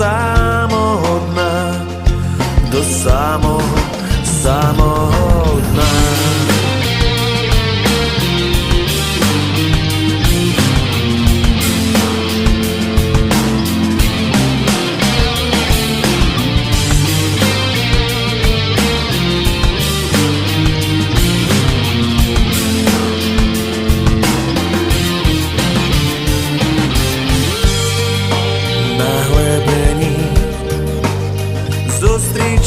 passar.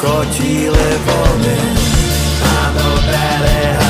хотіли вони, а до берега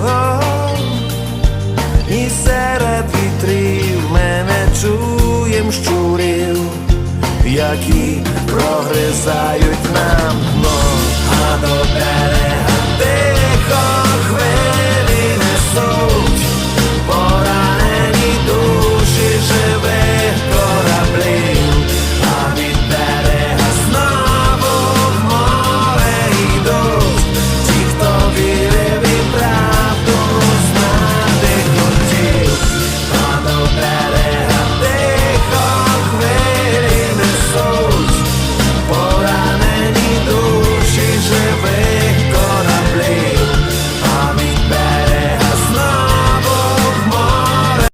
І серед вітрів ми не чуєм щурів, які прогризають